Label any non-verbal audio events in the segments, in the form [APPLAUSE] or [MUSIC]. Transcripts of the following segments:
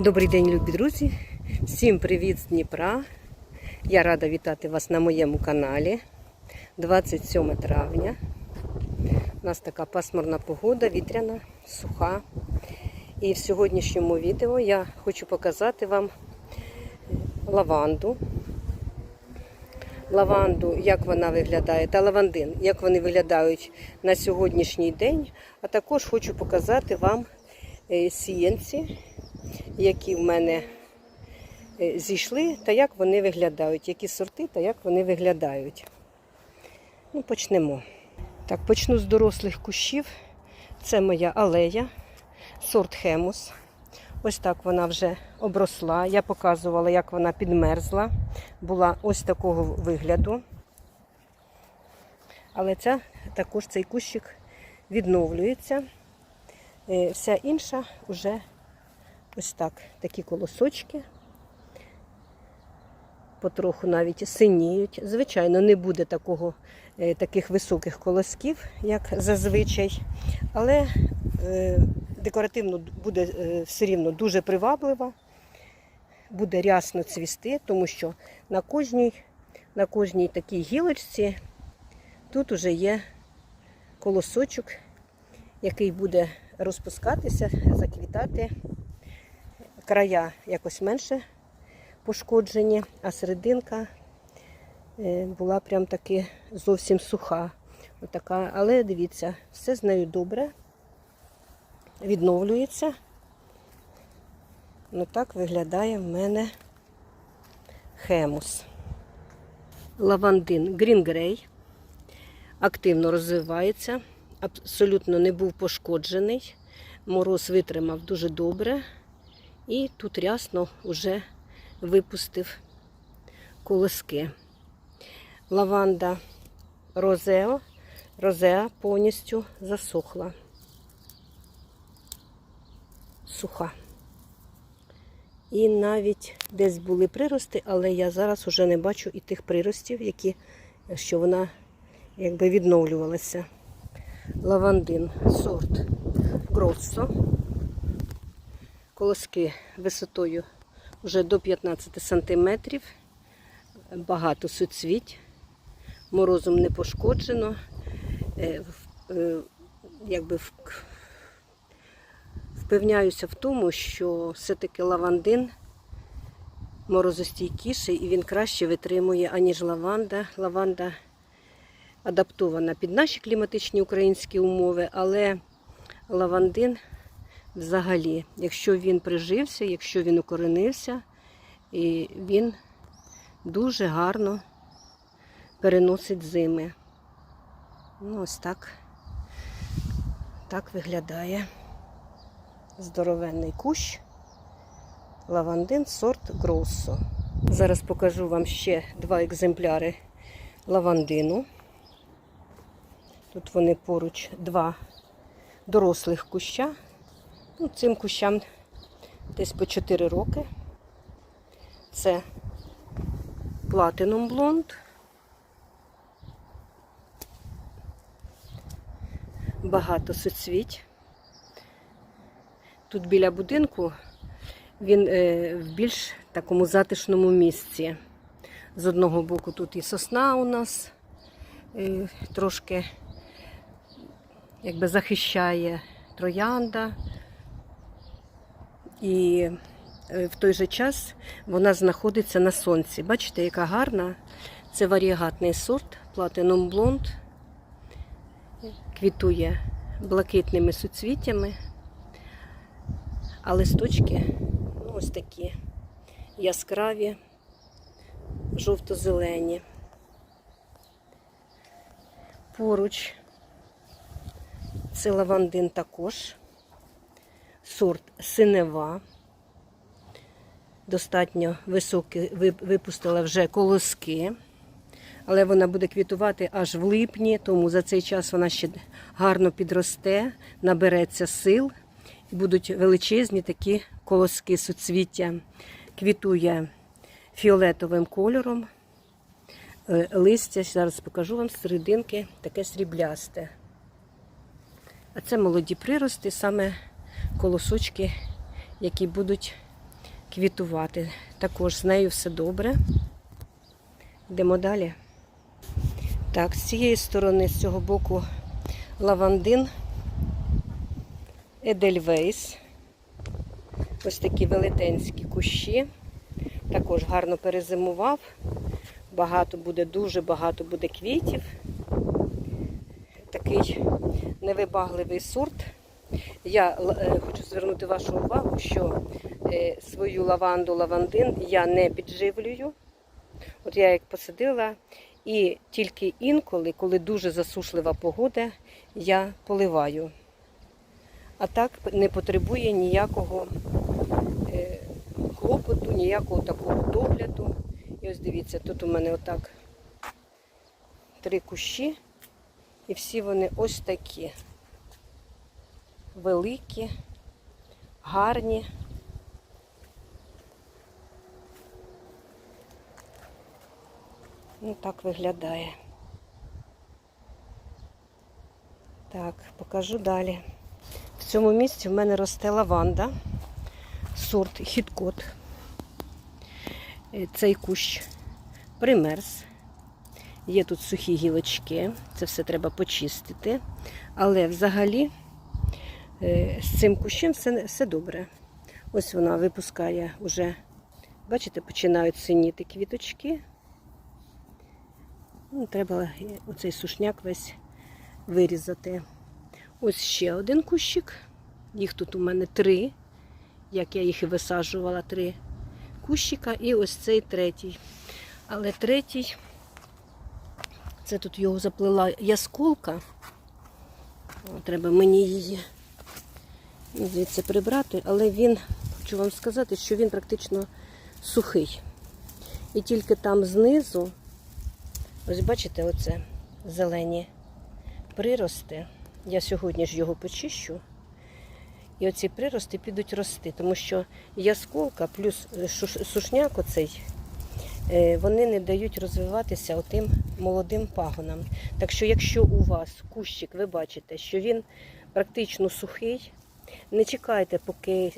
Добрий день, любі друзі! Всім привіт з Дніпра! Я рада вітати вас на моєму каналі. 27 травня. У нас така пасмурна погода, вітряна, суха. І в сьогоднішньому відео я хочу показати вам лаванду. Лаванду, як вона виглядає, та лавандин, як вони виглядають на сьогоднішній день. А також хочу показати вам е, сіянці, які в мене е, зійшли, та як вони виглядають, які сорти та як вони виглядають. Ну, почнемо. Так, почну з дорослих кущів. Це моя алея, сорт хемус. Ось так вона вже обросла. Я показувала, як вона підмерзла. Була ось такого вигляду. Але ця, також цей кущик відновлюється. Е, Вся інша вже ось так, такі колосочки. Потроху навіть синіють. Звичайно, не буде такого, е, таких високих колосків, як зазвичай, але е, декоративно буде е, все рівно дуже приваблива, буде рясно цвісти, тому що на кожній, на кожній такій гілочці тут уже є колосочок, який буде розпускатися, заквітати. Края якось менше пошкоджені, а серединка е, була прям таки зовсім суха. Отака. Але дивіться, все з нею добре, відновлюється. Ну так виглядає в мене хемус. Лавандин Grey активно розвивається, абсолютно не був пошкоджений. Мороз витримав дуже добре. І тут рясно вже випустив колоски. Лаванда розео, розеа повністю засохла. Суха. І навіть десь були прирости, але я зараз вже не бачу і тих приростів, які, що вона якби відновлювалася. Лавандин, сорт Гроссо. Колоски висотою вже до 15 сантиметрів. Багато суцвіть, морозом не пошкоджено. Е, е, Якби впевняюся в тому, що все-таки лавандин морозостійкіший і він краще витримує, аніж лаванда. Лаванда адаптована під наші кліматичні українські умови, але лавандин взагалі, якщо він прижився, якщо він укоренився, і він дуже гарно переносить зими. Ну, ось так. Так виглядає здоровенний кущ. Лавандин сорт Гроссо. Зараз покажу вам ще два екземпляри лавандину. Тут вони поруч два дорослих куща. Ну, цим кущам десь по 4 роки. Це Platinum Blonde. Багато суцвіть. Тут біля будинку він е, в більш такому затишному місці. З одного боку тут і сосна у нас е, трошки якби захищає троянда. І е, в той же час вона знаходиться на сонці. Бачите, яка гарна. Це варіагатний сорт Platinum Blonde. Квітує блакитними суцвіттями. А листочки ну, ось такі яскраві, жовто-зелені. Поруч це лавандин також сорт синева. Достатньо високі, випустила вже колоски, але вона буде квітувати аж в липні, тому за цей час вона ще гарно підросте, набереться сил і будуть величезні такі колоски суцвіття. Квітує фіолетовим кольором. Е, Листя, зараз покажу вам серединки, таке сріблясте. А це молоді прирости, саме колосочки, які будуть квітувати. Також з нею все добре. Йдемо далі. Так, з цієї сторони, з цього боку, лавандин, Едельвейс. Ось такі велетенські кущі. Також гарно перезимував. Багато буде, дуже багато буде квітів. Такий невибагливий сорт. Я е, хочу звернути вашу увагу, що е, свою лаванду лавандин я не підживлюю. От я як посадила, і тільки інколи, коли дуже засушлива погода, я поливаю. А так не потребує ніякого е, клопоту, ніякого такого догляду. І ось дивіться, тут у мене отак три кущі, і всі вони ось такі великі, гарні. Ну, так виглядає. Так, покажу далі. В цьому місці в мене росте лаванда, сорт хіткот. Е, Цей кущ примерз. Є тут сухі гілочки, це все треба почистити. Але взагалі з цим кущем все, все добре. Ось вона випускає вже, бачите, починають синіти квіточки. Ну, треба оцей сушняк весь вирізати. Ось ще один кущик. Їх тут у мене три, як я їх і висаджувала, три кущика. І ось цей третій. Але третій, це тут його заплела ясколка. Треба мені її звідси прибрати, але він, хочу вам сказати, що він практично сухий. І тільки там знизу, ось бачите, оце зелені прирости. Я сьогодні ж його почищу. І оці прирости підуть рости, тому що ясколка плюс сушняк оцей, е, вони не дають розвиватися отим молодим пагонам. Так що, якщо у вас кущик, ви бачите, що він практично сухий, не чекайте, поки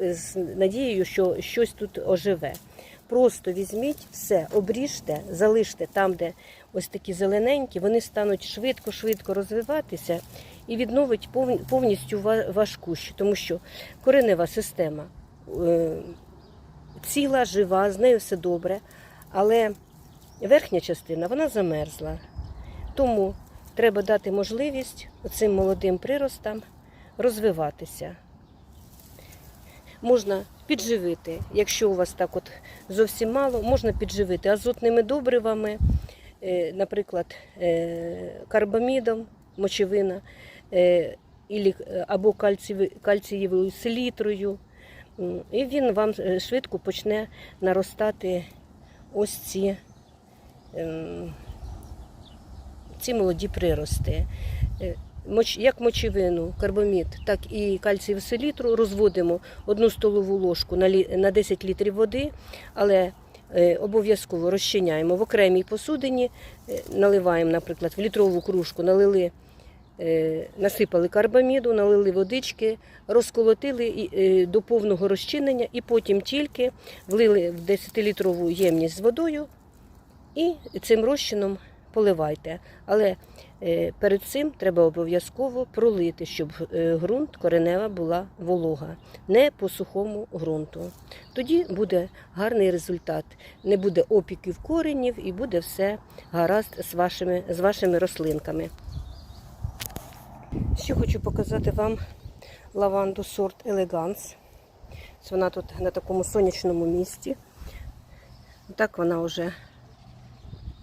е, з, надією, що щось тут оживе. Просто візьміть все, обріжте, залиште там, де ось такі зелененькі, вони стануть швидко-швидко розвиватися і відновить повністю ва- ваш кущ, тому що коренева система е, ціла, жива, з нею все добре, але верхня частина вона замерзла. Тому треба дати можливість цим молодим приростам розвиватися. Можна підживити, якщо у вас так от зовсім мало, можна підживити азотними добривами, е, наприклад, е, карбамідом, мочевина, е, або кальцієвою, селітрою. І він вам швидко почне наростати ось ці, ем, ці молоді прирости. Як мочевину, карбамід, так і кальцієву селітру розводимо одну столову ложку на лі- на 10 літрів води, але е, обов'язково розчиняємо в окремій посудині, е, наливаємо, наприклад, в літрову кружку, налили, е, насипали карбаміду, налили водички, розколотили до повного розчинення і потім тільки влили в 10-літрову ємність з водою і цим розчином поливайте. Але перед цим треба обов'язково пролити, щоб е, ґрунт коренева була волога, не по сухому ґрунту. Тоді буде гарний результат. Не буде опіків коренів і буде все гаразд з вашими, з вашими рослинками. Ще хочу показати вам лаванду сорт Елеганс. Вона тут на такому сонячному місці. Так вона вже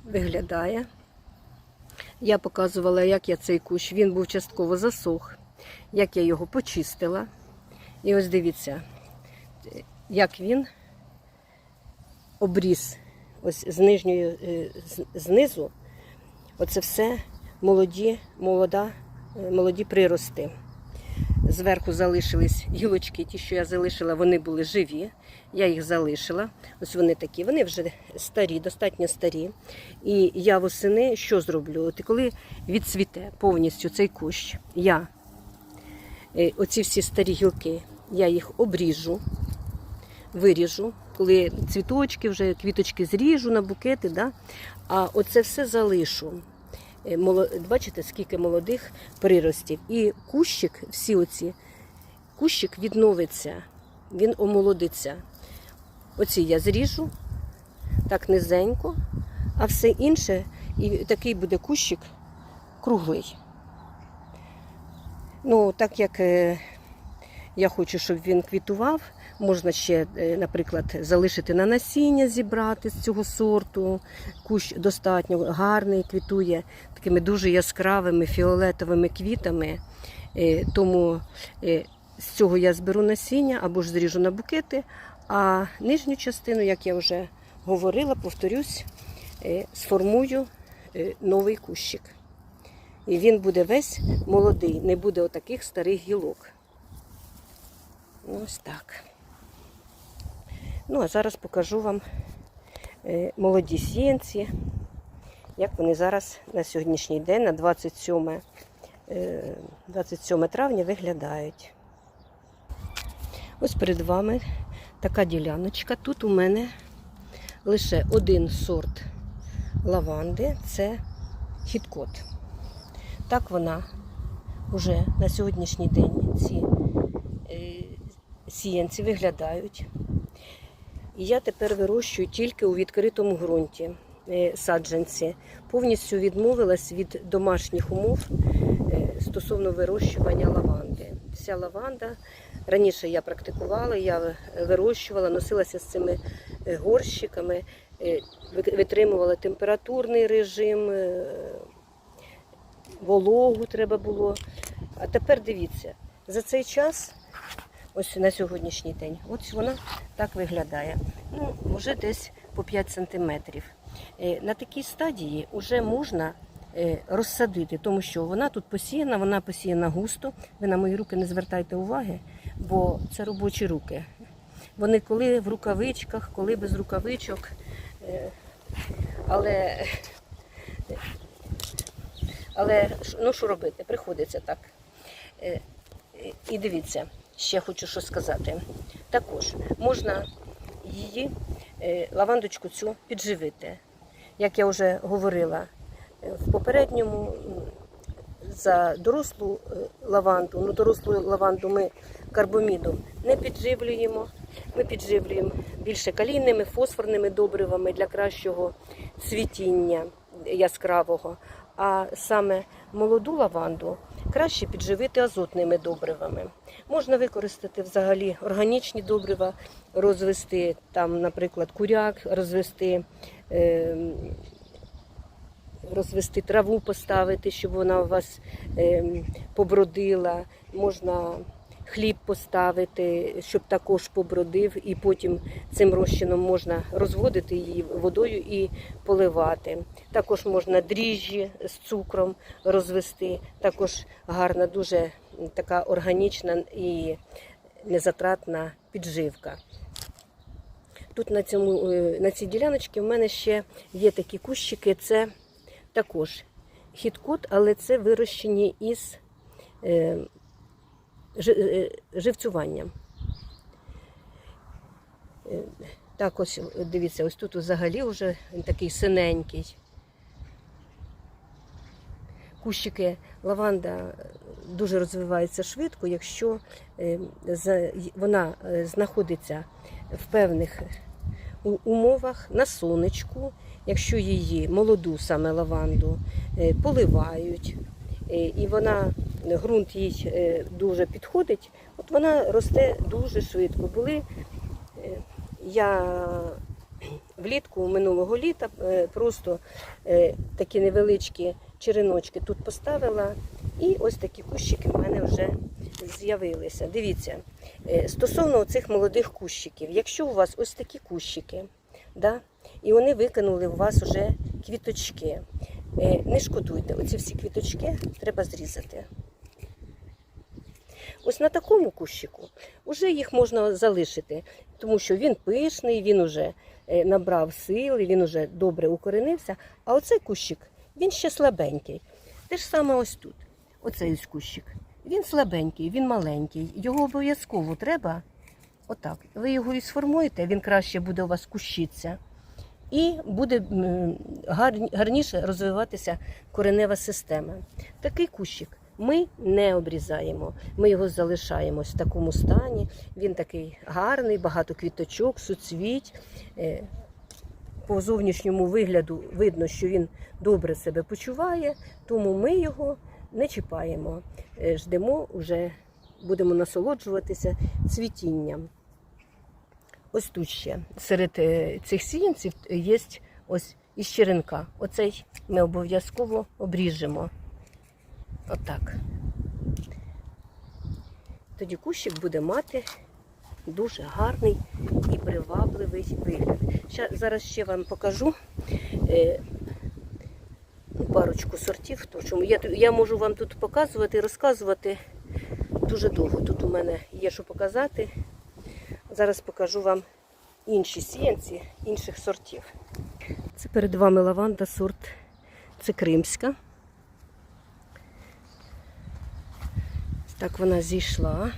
виглядає. Я показувала, як я цей кущ, він був частково засох, як я його почистила. І ось дивіться, як він обріз ось з нижньої, е, знизу. Оце все молоді, молода, е, молоді прирости. Зверху залишились гілочки, ті, що я залишила, вони були живі. Я їх залишила. Ось вони такі, вони вже старі, достатньо старі. І я восени що зроблю? От коли відцвіте повністю цей кущ, я е, оці всі старі гілки, я їх обріжу, виріжу, коли цвіточки вже, квіточки зріжу на букети, да? а оце все залишу. Е, Бачите, скільки молодих приростів. І кущик, всі оці, кущик відновиться, він омолодиться. Оці я зріжу так низенько, а все інше, і такий буде кущик круглий. Ну, так як е, я хочу, щоб він квітував, можна ще, е, наприклад, залишити на насіння, зібрати з цього сорту. Кущ достатньо гарний, квітує такими дуже яскравими фіолетовими квітами. Е, Тому е, з цього я зберу насіння або ж зріжу на букети, а нижню частину, як я вже говорила, повторюсь, сформую новий кущик. І він буде весь молодий, не буде отаких старих гілок. Ось так. Ну, а зараз покажу вам е, молоді сіянці, як вони зараз на сьогоднішній день, на 27, е, 27 травня, виглядають. Ось перед вами така діляночка. Тут у мене лише один сорт лаванди це хіткот. Так вона вже на сьогоднішній день ці е, сіянці виглядають. І я тепер вирощую тільки у відкритому ґрунті е, саджанці. Повністю відмовилась від домашніх умов е, стосовно вирощування лаванди. Вся лаванда раніше я практикувала, я вирощувала, носилася з цими е, горщиками, витримувала температурний режим. вологу треба було. А тепер дивіться, за цей час, ось на сьогоднішній день, ось вона так виглядає. Ну, вже десь по 5 сантиметрів. Е, На такій стадії вже можна е, розсадити, тому що вона тут посіяна, вона посіяна густо. Ви на мої руки не звертайте уваги, бо це робочі руки. Вони коли в рукавичках, коли без рукавичок. Е, Але але ну що робити? Приходиться так. І дивіться, ще хочу що сказати. Також можна її, е, лавандочку цю підживити. Як я вже говорила, е, в попередньому за дорослу е, лаванду, ну дорослу лаванду ми карбомідом не підживлюємо. Ми підживлюємо більше калійними, фосфорними добривами для кращого цвітіння яскравого. А саме молоду лаванду краще підживити азотними добривами. Можна використати взагалі органічні добрива, розвести там, наприклад, куряк, розвести. Е, розвести траву, поставити, щоб вона у вас ем, побродила. Можна хліб поставити, щоб також побродив, і потім цим розчином можна розводити її водою і поливати. Також можна дріжджі з цукром розвести. Також гарна, дуже така органічна і незатратна підживка. Тут на, цьому, е, на цій діляночці в мене ще є такі кущики. Це також хіткот, але це вирощені із е, живцюванням. Е, Так, ось дивіться, ось тут взагалі вже такий синенький. Кущики лаванда дуже розвивається швидко, якщо е, вона е, знаходиться в певних умовах на сонечку, якщо її молоду саме лаванду е, поливають, е, і вона ґрунт їй е, дуже підходить, от вона росте дуже швидко. Були е, я влітку минулого літа е, просто е, такі невеличкі череночки тут поставила, і ось такі кущики в мене вже з'явилися. Дивіться, е, стосовно цих молодих кущиків, якщо у вас ось такі кущики, да, і вони викинули у вас вже квіточки, е, не шкодуйте, оці всі квіточки треба зрізати. Ось на такому кущику вже їх можна залишити, тому що він пишний, він уже е, набрав сили, він уже добре укоренився. А оцей кущик, він ще слабенький. Те ж саме ось тут. Оцей ось кущик. Він слабенький, він маленький. Його обов'язково треба Отак. Ви його і сформуєте, він краще буде у вас кущитися. І буде гарніше розвиватися коренева система. Такий кущик ми не обрізаємо. Ми його залишаємо в такому стані. Він такий гарний, багато квіточок, суцвіть. Е, По зовнішньому вигляду видно, що він добре себе почуває, тому ми його не чіпаємо. Е, Ждемо, вже будемо насолоджуватися цвітінням. Ось тут ще серед е, цих сіянців є ось із черенка. Оцей ми обов'язково обріжемо. Отак. Тоді кущик буде мати дуже гарний і привабливий вигляд. Ща, зараз ще вам покажу е, парочку сортів. тому я, я можу вам тут показувати і розказувати дуже довго. Тут у мене є що показати. Зараз покажу вам інші сіянці інших сортів. Це перед вами лаванда сорт. Це кримська. Так вона зійшла.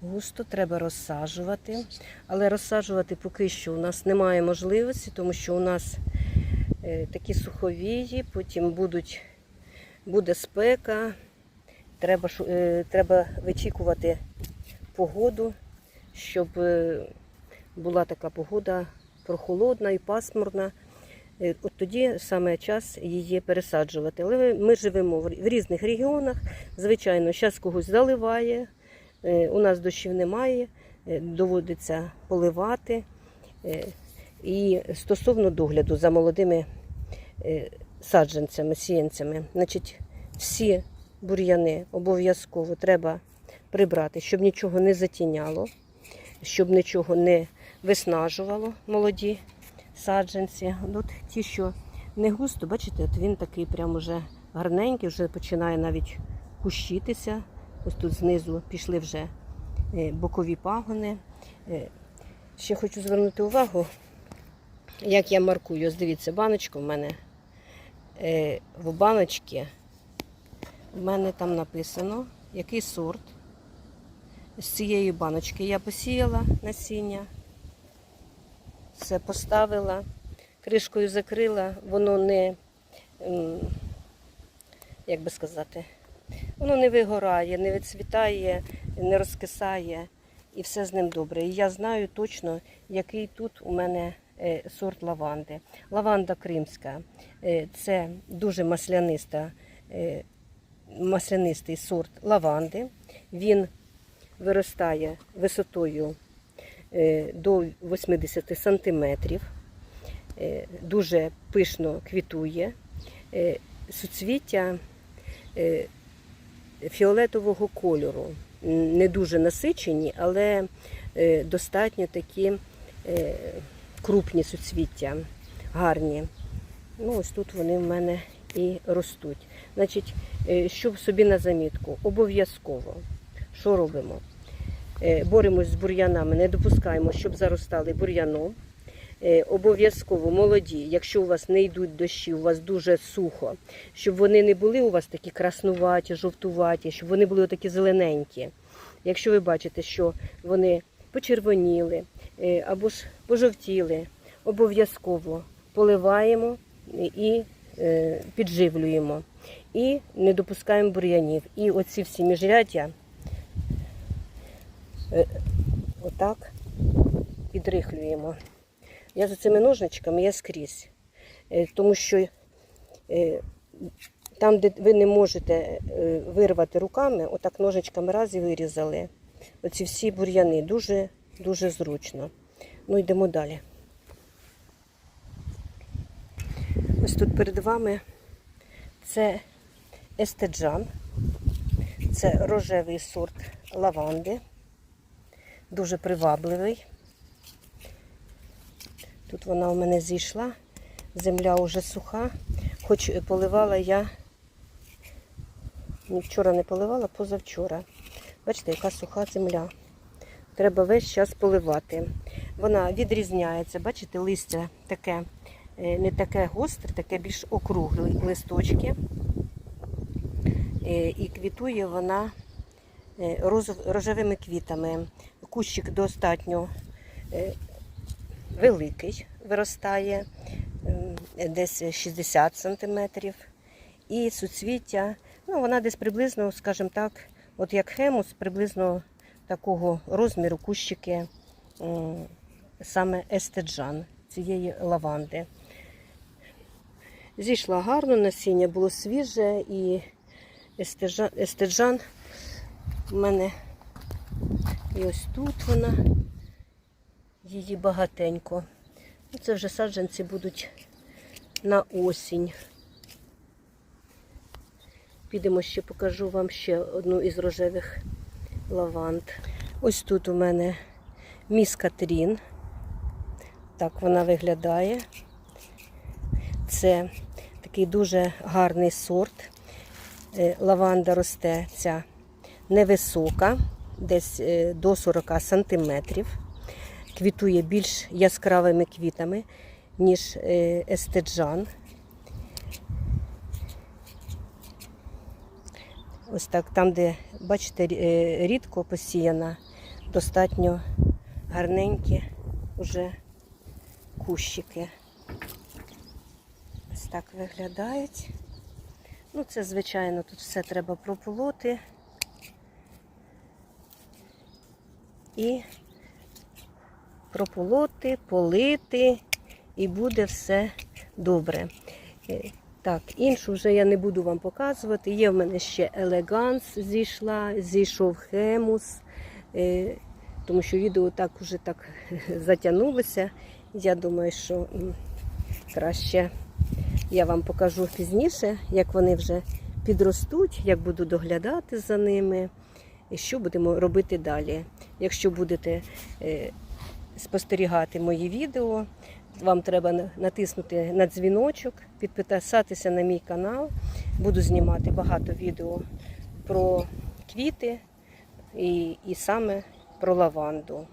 Густо треба розсаджувати. Але розсаджувати поки що у нас немає можливості, тому що у нас е, такі суховії, потім будуть, буде спека. Треба, е, треба вичікувати погоду, щоб е, була така погода прохолодна і пасмурна. Е, От тоді саме час її пересаджувати. Але ми живемо в різних регіонах. Звичайно, зараз когось заливає, у нас дощів немає, доводиться поливати. І стосовно догляду за молодими саджанцями, сіянцями, значить, всі бур'яни обов'язково треба прибрати, щоб нічого не затіняло, щоб нічого не виснажувало молоді саджанці. От ті, що не густо, бачите, от він такий прям уже гарненький, вже починає навіть кущитися. Ось тут знизу пішли вже е, бокові пагони. Е, Ще хочу звернути увагу, як я маркую. Ось дивіться, баночка в мене е, в баночці. В мене там написано, який сорт. З цієї баночки я посіяла насіння. Все поставила, кришкою закрила, воно не, як би сказати, воно не вигорає, не відцвітає, не розкисає і все з ним добре. І я знаю точно, який тут у мене е, сорт лаванди. Лаванда кримська е, це дуже масляниста, е, маслянистий сорт лаванди. Він виростає висотою е, до 80 сантиметрів, е, дуже пишно квітує, е, суцвіття фіолетового кольору, не дуже насичені, але достатньо такі крупні суцвіття, гарні. Ну, ось тут вони в мене і ростуть. Значить, е, щоб собі на замітку, обов'язково, що робимо? Е, Боремось з бур'янами, не допускаємо, щоб заростали бур'яном. Е, Обов'язково молоді, якщо у вас не йдуть дощі, у вас дуже сухо, щоб вони не були у вас такі краснуваті, жовтуваті, щоб вони були такі зелененькі. Якщо ви бачите, що вони почервоніли або ж пожовтіли, обов'язково поливаємо і підживлюємо. І не допускаємо бур'янів. І оці всі міжряддя е, отак підрихлюємо. Я за цими ножничками я скрізь, Е, тому що е, там, де ви не можете е, вирвати руками, отак ножничками раз і вирізали. Оці всі бур'яни дуже, дуже зручно. Ну, йдемо далі. Ось тут перед вами це естеджан. Це рожевий сорт лаванди. Дуже привабливий. Тут вона у мене зійшла, земля вже суха, хоч поливала я, ні вчора не поливала, позавчора. Бачите, яка суха земля. Треба весь час поливати. Вона відрізняється, бачите, листя таке, не таке гостре, таке більш округле листочки. Е, І квітує вона е, рожевими квітами. Кущик достатньо е, великий, виростає десь 60 сантиметрів. І суцвіття, ну вона десь приблизно, скажімо так, от як хемус, приблизно такого розміру кущики саме естеджан цієї лаванди. Зійшла гарно, насіння було свіже і естеджан, естеджан у мене і ось тут вона, її багатенько. Ну, Це вже саджанці будуть на осінь. Підемо ще покажу вам ще одну із рожевих лаванд. Ось тут у мене міскатрін. Так вона виглядає. Це такий дуже гарний сорт. Е, Лаванда росте ця невисока, десь е, до 40 сантиметрів. Квітує більш яскравими квітами, ніж е, естеджан. Ось так, там, де, бачите, рідко посіяна, достатньо гарненькі вже кущики. Так виглядають. Ну, це, звичайно, тут все треба прополоти. І прополоти, полити, і буде все добре. Е, Так, іншу вже я не буду вам показувати. Є в мене ще елеганс зійшла, зійшов хемус, е, тому що відео так уже так [LAUGHS] затягнулося. Я думаю, що краще я вам покажу пізніше, як вони вже підростуть, як буду доглядати за ними, і що будемо робити далі. Якщо будете е, спостерігати мої відео, вам треба натиснути на дзвіночок, підписатися на мій канал. Буду знімати багато відео про квіти і, і саме про лаванду.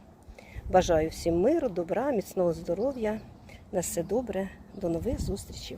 Бажаю всім миру, добра, міцного здоров'я. На все добре. До нових зустрічей.